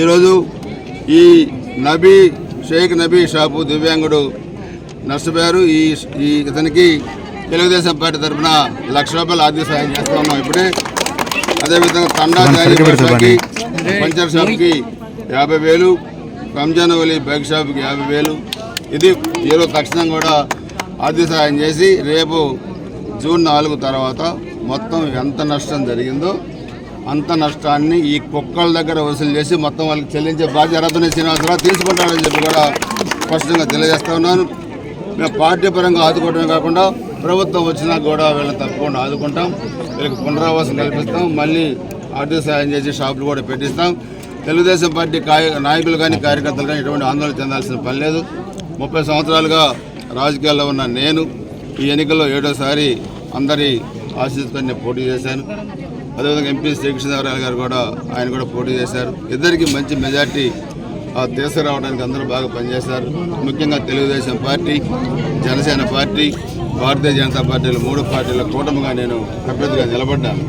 ఈరోజు ఈ నబీ షేక్ నబీ షాపు దివ్యాంగుడు నష్టపోయారు ఈ ఈ ఇతనికి తెలుగుదేశం పార్టీ తరఫున లక్ష రూపాయలు ఆర్థిక సాయం చేస్తా ఉన్నాం. ఇప్పుడే అదేవిధంగా తండా షాప్కి పంచర్ షాప్కి యాభై వేలు రంజాన్ వలి బైక్ షాప్కి యాభై వేలు. ఇది ఈరోజు తక్షణం కూడా ఆర్థిక సహాయం చేసి రేపు జూన్ నాలుగు తర్వాత మొత్తం ఎంత నష్టం జరిగిందో అంత నష్టాన్ని ఈ కుక్కల దగ్గర వసూలు చేసి మొత్తం వాళ్ళకి చెల్లించే బాధ్యత అరవై శ్రీనివాసరావు తీసుకుంటాడని చెప్పి కూడా స్పష్టంగా తెలియజేస్తా ఉన్నాను. మేము పార్టీ పరంగా ఆదుకోవడమే కాకుండా ప్రభుత్వం వచ్చినా కూడా వీళ్ళని తప్పకుండా ఆదుకుంటాం. వీళ్ళకి పునరావాసం కల్పిస్తాం. మళ్ళీ ఆర్థిక సాయం చేసి షాపులు కూడా పెట్టిస్తాం. తెలుగుదేశం పార్టీ కాయ నాయకులు కానీ కార్యకర్తలు కానీ ఎటువంటి ఆందోళన చెందాల్సిన పని లేదు. ముప్పై సంవత్సరాలుగా రాజకీయాల్లో ఉన్న నేను ఈ ఎన్నికల్లో ఏడోసారి అందరి ఆశీస్సుతో నేను పోటీ చేశాను అదేవిధంగా ఎంపీ శ్రీకృష్ణదేవరాయలు గారు కూడా ఆయన కూడా పోటీ చేశారు. ఇద్దరికి మంచి మెజార్టీ ఆ, తీసుకురావడానికి అందరూ బాగా పనిచేశారు. ముఖ్యంగా తెలుగుదేశం పార్టీ జనసేన పార్టీ భారతీయ జనతా పార్టీలు మూడు పార్టీల కూటమిగా నేను అభ్యర్థిగా నిలబడ్డాను.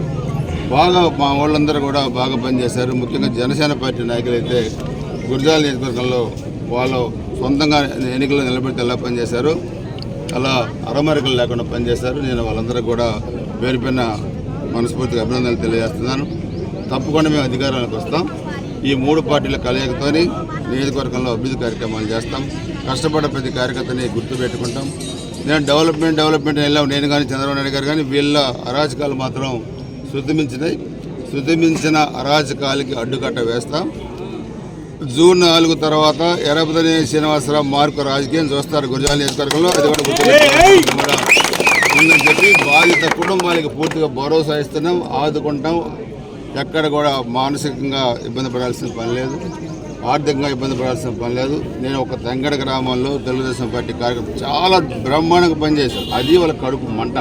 బాగా మా వాళ్ళందరూ కూడా బాగా పనిచేశారు. ముఖ్యంగా జనసేన పార్టీ నాయకులైతే గురజాల నియోజకవర్గంలో వాళ్ళు సొంతంగా ఎన్నికల్లో నిలబెడితే ఎలా పనిచేశారు? అలా అరమరికలు లేకుండా పనిచేశారు. నేను వాళ్ళందరూ కూడా పేరు పైన మనస్ఫూర్తిగా అభినందనలు తెలియజేస్తున్నాను. తప్పకుండా మేము అధికారానికి వస్తాం. ఈ మూడు పార్టీల కలయికతోని నియోజకవర్గంలో అభివృద్ధి కార్యక్రమాలు చేస్తాం. కష్టపడ్డ ప్రతి కార్యకర్తని గుర్తుపెట్టుకుంటాం. నేను డెవలప్మెంట్ డెవలప్మెంట్ వెళ్ళాం నేను కానీ చంద్రబాబు నాయుడు గారు కానీ వీళ్ళ అరాచకాలు మాత్రం శుద్ధిమించినాయి శుద్ధిమించిన అరాచకాలకి అడ్డుకట్ట వేస్తాం. జూన్ నాలుగు తర్వాత ఎరపదని శ్రీనివాసరావు మార్కు రాజకీయం చూస్తారు గురజాల నియోజకవర్గంలో. అది కూడా బాధిత కుటుంబాలకి పూర్తిగా భరోసా ఇస్తున్నాం ఆదుకుంటాం. ఎక్కడ కూడా మానసికంగా ఇబ్బంది పడాల్సిన పని లేదు. ఆర్థికంగా ఇబ్బంది పడాల్సిన పని లేదు. నేను ఒక తెంగడ గ్రామంలో తెలుగుదేశం పార్టీ కార్యక్రమం చాలా బ్రహ్మాండంగా పనిచేశాను. అది వాళ్ళ కడుపు మంట.